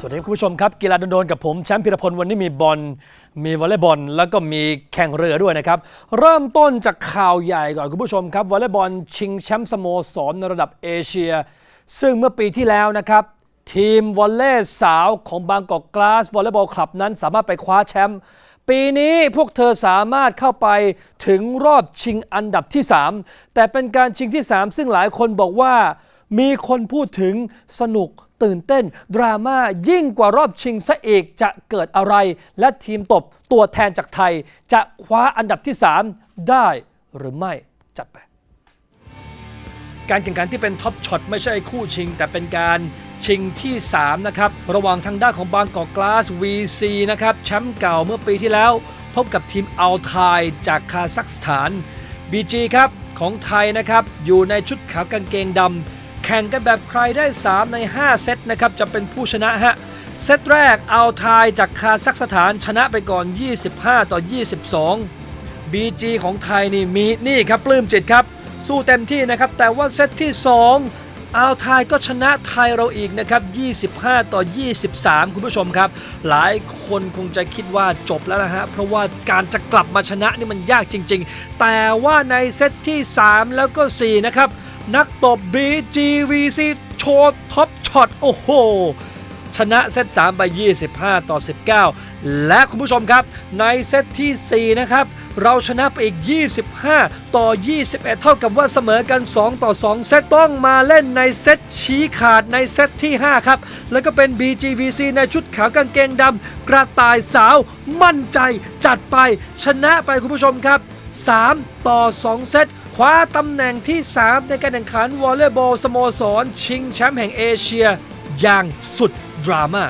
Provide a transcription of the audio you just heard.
สวัสดีคุณผู้ชมครับ กีฬาโดนๆกับผมแชมป์พิรพลวันนี้มีบอลมีวอลเลย์บอล แล้วก็มีแข่งเรือด้วยนะครับ เริ่มต้นจากข่าวใหญ่ก่อนคุณผู้ชมครับวอลเลย์บอลชิงแชมป์สโมสรในระดับเอเชีย ซึ่งเมื่อปีที่แล้วนะครับ ทีมวอลเลย์สาวของบางกอกกลาสวอลเลย์บอลคลับนั้นสามารถไปคว้าแชมป์ปีนี้พวกเธอสามารถเข้าไปถึงรอบชิงอันดับที่ 3 แต่เป็นการชิงที่ 3 ซึ่งหลายคนบอกว่า มีคนพูดถึงสนุกตื่นเต้น ดราม่ายิ่งกว่ารอบชิงซะอีกจะเกิดอะไร และทีมตบตัวแทนจากไทย จะคว้าอันดับที่ 3 ได้หรือไม่จัดไป การแข่งขันที่เป็นท็อปช็อตไม่ใช่คู่ชิง แต่เป็นการชิงที่ 3 นะครับ ระหว่างทางด้านของบางกอกกลาส VC นะครับแชมป์เก่าเมื่อปีที่แล้ว พบกับทีมอัลไทยจากคาซัคสถาน BG ครับของไทยนะครับอยู่ในชุดขาวกางเกงดำ แข่งกันแบบใครได้ 3 ใน 5 เซตนะครับจะเป็นผู้ชนะฮะเซตแรกเอัลไทยจากคาซัคสถานชนะไปก่อน 25 ต่อ 22 BG ของไทยนี่มีนี่ครับปลื้มจิตครับ สู้เต็มที่นะครับ แต่ว่าเซตที่2อาวไทยก็ชนะไทยเราอีกนะครับ 25 ต่อ 23 คุณผู้ชมครับ หลายคนคงจะคิดว่าจบแล้วนะฮะ เพราะว่าการจะกลับมาชนะนี่มันยากจริง ๆ แต่ว่าในเซตที่ 3 แล้วก็ 4 นะครับ นักตบ BGVC โชว์ท็อปช็อต โอ้โห ชนะเซต3ไป 25 ต่อ 19 และคุณผู้ชมครับ ในเซตที่ 4 นะครับ เราชนะไปอีก 25 ต่อ 21 เท่ากับว่าเสมอกัน 2 ต่อ 2 เซตต้องมาเล่นในเซตชี้ขาดในเซตที่ 5 ครับ แล้วก็เป็น BGVC ในชุดขาวกางเกงดำกระต่ายสาวมั่นใจจัดไปชนะไปคุณผู้ชมครับ 3 ต่อ 2 เซตคว้าตำแหน่งที่ 3 ในการแข่งขันวอลเลย์บอลสโมสร ชิงแชมป์แห่งเอเชีย อย่างสุดดราม่า